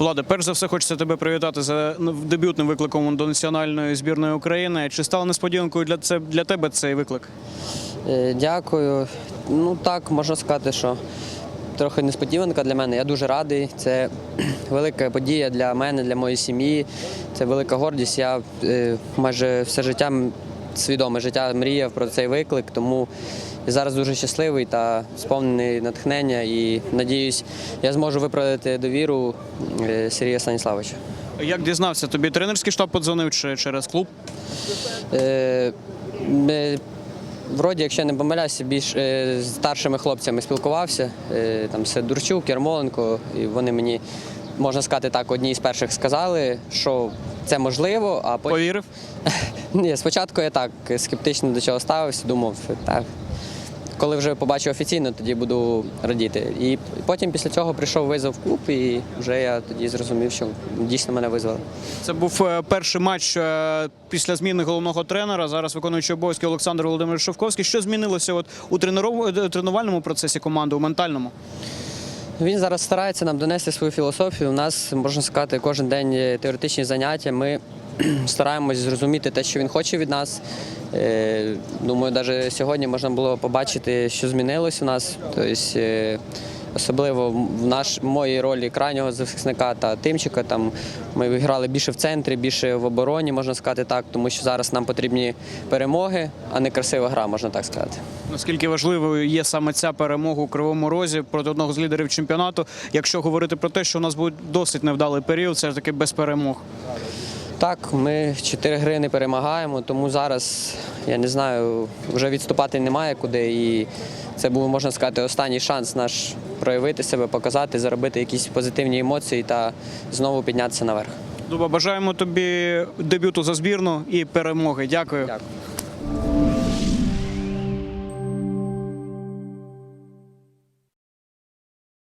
Влади, перш за все, хочеться тебе привітати за ну, дебютним викликом до національної збірної України. Чи стало несподіванкою для це для тебе цей виклик? Е, Дякую. Ну так, можна сказати, що трохи несподіванка для мене. Я дуже радий. Це велика подія для мене, для моєї сім'ї. Це велика гордість. Я е, майже все життя, свідоме життя мріяв про цей виклик, тому я зараз дуже щасливий та сповнений натхнення і надіюсь, я зможу виправдати довіру е, Сергія Станіславовича. Як дізнався, тобі тренерський штаб подзвонив чи через клуб? Е, Вроді, якщо я не помиляюся, більш е, з старшими хлопцями спілкувався. Е, там це Дурчук, Ярмоленко, і вони мені, можна сказати так, одні з перших сказали, що це можливо, а потім. Повірив? Ні, спочатку я так скептично до чого ставився, думав, так. Коли вже побачу офіційно, тоді буду радіти. І потім після цього прийшов визов в клуб, і вже я тоді зрозумів, що дійсно мене визвали. Це був е, перший матч е, після зміни головного тренера. Зараз виконуючий обов'язки Олександр Володимирович Шовковський. Що змінилося от у е, тренувальному процесі команди, у ментальному? Він зараз старається нам донести свою філософію. У нас можна сказати, кожен день теоретичні заняття. Ми стараємось зрозуміти те, що він хоче від нас. Е, Думаю, навіть сьогодні можна було побачити, що змінилось у нас. Тобто, е, особливо в наш моїй ролі крайнього захисника та тимчика. Там ми грали більше в центрі, більше в обороні, можна сказати так, тому що зараз нам потрібні перемоги, а не красива гра, можна так сказати. Наскільки важливою є саме ця перемога у Кривому Розі проти одного з лідерів чемпіонату, якщо говорити про те, що у нас буде досить невдалий період, все ж таки без перемог. Так, ми чотири гри не перемагаємо, тому зараз я не знаю, вже відступати немає куди. І це був, можна сказати, останній шанс наш проявити себе, показати, заробити якісь позитивні емоції та знову піднятися наверх. Дуба, бажаємо тобі дебюту за збірну і перемоги. Дякую. Дякую.